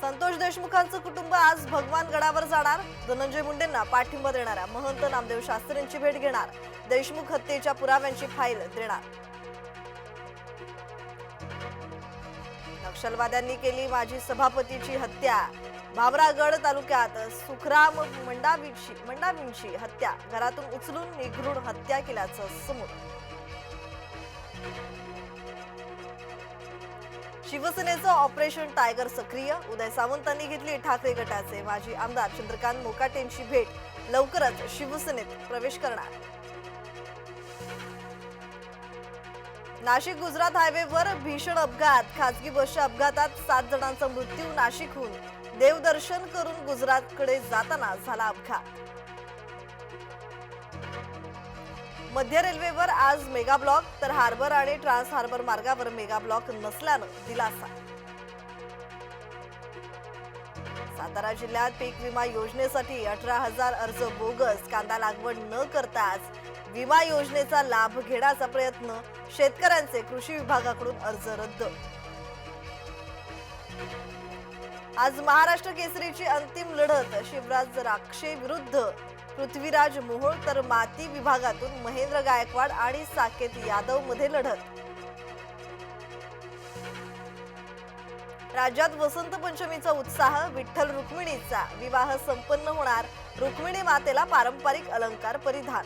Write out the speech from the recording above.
संतोष देशमुखांचं कुटुंब आज भगवान गडावर जाणार. धनंजय मुंडेंना पाठिंबा देणाऱ्या महंत नामदेव शास्त्रींची भेट घेणार. देशमुख हत्येच्या पुराव्यांची फाईल देणार. नक्षलवाद्यांनी केली माजी सभापतीची हत्या. भामरागड तालुक्यात सुखराम मंडावीची मंडावींची हत्या. घरातून उचलून निघरून हत्या केल्याचं समोर. शिवसेनेचं ऑपरेशन टायगर सक्रिय. उदय सावंतांनी घेतली ठाकरे गटाचे. माजी आमदार चंद्रकांत मोकाटेंची भेट. लवकरच शिवसेनेत प्रवेश करणार. नाशिक गुजरात हायवेवर भीषण अपघात. खाजगी बसच्या अपघातात सात जणांचा मृत्यू नाशिकहून. देवदर्शन करून गुजरातकडे जाताना झाला अपघात. मध्य रेल्वेवर आज मेगा ब्लॉक तर हार्बर आणि ट्रान्स हार्बर मार्गावर मेगा ब्लॉक नसल्यानं दिलासा. सातारा जिल्ह्यात पीक विमा योजनेसाठी अठरा हजार अर्ज बोगस कांदा लागवड न करताच विमा योजनेचा लाभ घेण्याचा प्रयत्न शेतकऱ्यांचे कृषी विभागाकडून अर्ज रद्द. आज महाराष्ट्र केसरीची अंतिम लढत शिवराज राक्षे विरुद्ध पृथ्वीराज मोहोळ तर माती विभागातून महेंद्र गायकवाड आणि साकेत यादवमध्ये लढत. राज्यात वसंत पंचमीचा उत्साह विठ्ठल रुक्मिणीचा विवाह संपन्न होणार रुक्मिणी मातेला पारंपरिक अलंकार परिधान.